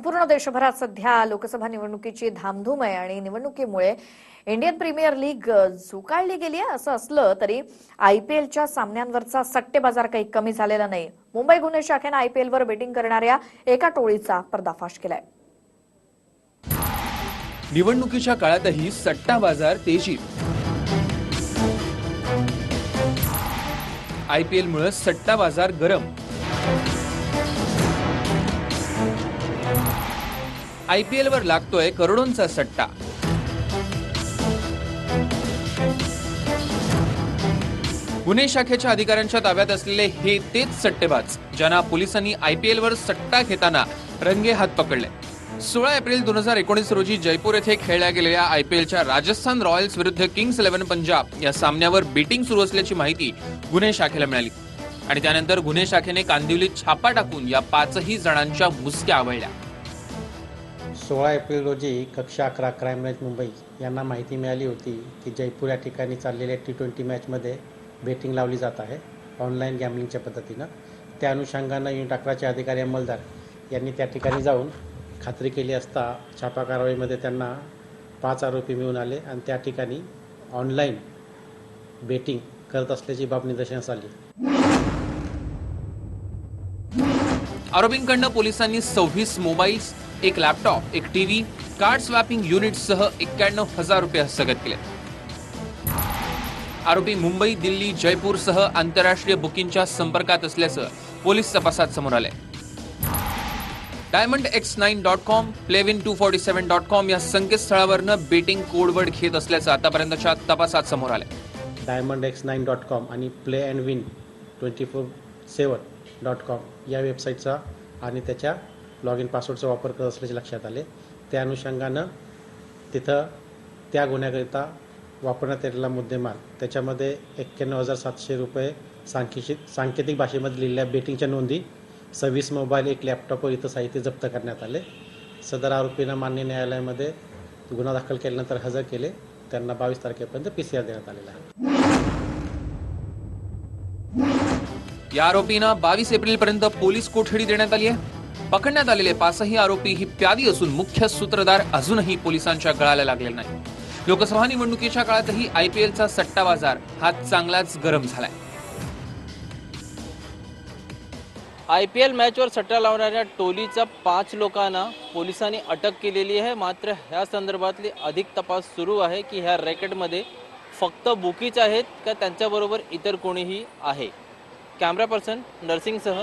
संपूर्ण देशभरात सध्या लोकसभा निवडणुकीची धामधूम आहे आणि निवडणुकीमुळे इंडियन प्रीमियर लीग झुकाळली गेली आहे. असं असलं तरी आयपीएलच्या सामन्यांवरचा सट्टे बाजार काही कमी झालेला नाही. मुंबई गुन्हे शाखेनं आयपीएलवर बेटिंग करणाऱ्या एका टोळीचा पर्दाफाश केलाय. निवडणुकीच्या काळातही सट्टा बाजार तेजीत आयपीएल मुळे सट्टा बाजार गरम. आयपीएल वर लागतोय करोडोंचा सट्टा. गुन्हे शाखेच्या अधिकाऱ्यांच्या ताब्यात असलेले हे तेच सट्टेबाज ज्यांना पोलिसांनी आयपीएल वर सट्टा घेताना रंगे हात पकडले. सोळा एप्रिल दोन हजार एकोणीस रोजी जयपूर येथे खेळल्या गेलेल्या आयपीएलच्या राजस्थान रॉयल्स विरुद्ध किंग्स इलेव्हन पंजाब या सामन्यावर बेटिंग सुरू असल्याची माहिती गुन्हे शाखेला मिळाली. आणि त्यानंतर गुन्हे शाखेने कांदिवलीत छापा टाकून या पाचही जणांच्या मुसक्या आवळल्या. सोळा एप्रिल रोजी कक्षा अकरा क्राईम ब्रँच मुंबई यांना माहिती मिळाली होती की जयपूर या ठिकाणी चाललेल्या टी ट्वेंटी मॅचमध्ये बेटिंग लावली जात आहे ऑनलाईन गॅमलिंगच्या पद्धतीनं. त्या अनुषंगानं युनिट अकराचे अधिकारी अंमलदार यांनी त्या ठिकाणी जाऊन खात्री केली असता छापा कारवाईमध्ये त्यांना पाच आरोपी मिळून आले आणि त्या ठिकाणी ऑनलाईन बेटिंग करत असल्याची बाब निदर्शनास आली. आरोपींकडनं पोलिसांनी सव्वीस मोबाईल्स एक लॅपटॉप एक टीव्ही कार्ड स्वॅपिंग युनिटसह एक्क्याण्णव हजार रुपये हस्तगत केले. आरोपी मुंबई दिल्ली जयपूर सह आंतरराष्ट्रीय बुकिंगच्या संपर्कात असल्याचं पोलीस तपासात समोर आलंय. Diamond X nine dot com playwin two forty seven dot com या संकेतस्थळावरनं बेटिंग कोडवर्ड घेत असल्याचं आतापर्यंतच्या तपासात समोर आलंय. Diamond X nine dot com आणि play and win twenty four seven dot com या वेबसाईटचा आणि त्याच्या लॉग इन पासवर्डचा वापर करत असल्याचे लक्षात आले. त्या अनुषंगानं तिथं त्या गुन्ह्याकरिता वापरण्यात आलेला मुद्देमाल. त्याच्यामध्ये एक्क्याण्णव हजार सातशे रुपये सांकेतिक सांकेतिक भाषेमध्ये लिहिलेल्या बेटिंगच्या नोंदी सव्वीस मोबाईल एक लॅपटॉप व इथं साहित्य जप्त करण्यात आले. सदर आरोपींना मान्य न्यायालयामध्ये गुन्हा दाखल केल्यानंतर हजर केले. त्यांना बावीस तारखेपर्यंत पी सी आर देण्यात आलेला आहे. या आरोपींना बावीस एप्रिल पर्यंत पोलीस कोठडी देण्यात आली आहे. पकडण्यात आलेले पाचही आरोपी ही प्यादी असून मुख्य सूत्रधार अजूनही पोलिसांच्या गळाला लागले नाही लोकसभा निवडणुकीच्या काळातही आय पी एलचा सट्टा बाजार हा चांगलाच गरम झालाय. आय पी एल मॅचवर सट्टा लावणाऱ्या टोलीच्या पाच लोकांना पोलिसांनी अटक केलेली आहे. मात्र ह्या संदर्भातली अधिक तपास सुरू आहे की ह्या रॅकेटमध्ये फक्त बुकीच आहेत का त्यांच्याबरोबर इतर कोणीही आहे? Camera person नर्सिंगसह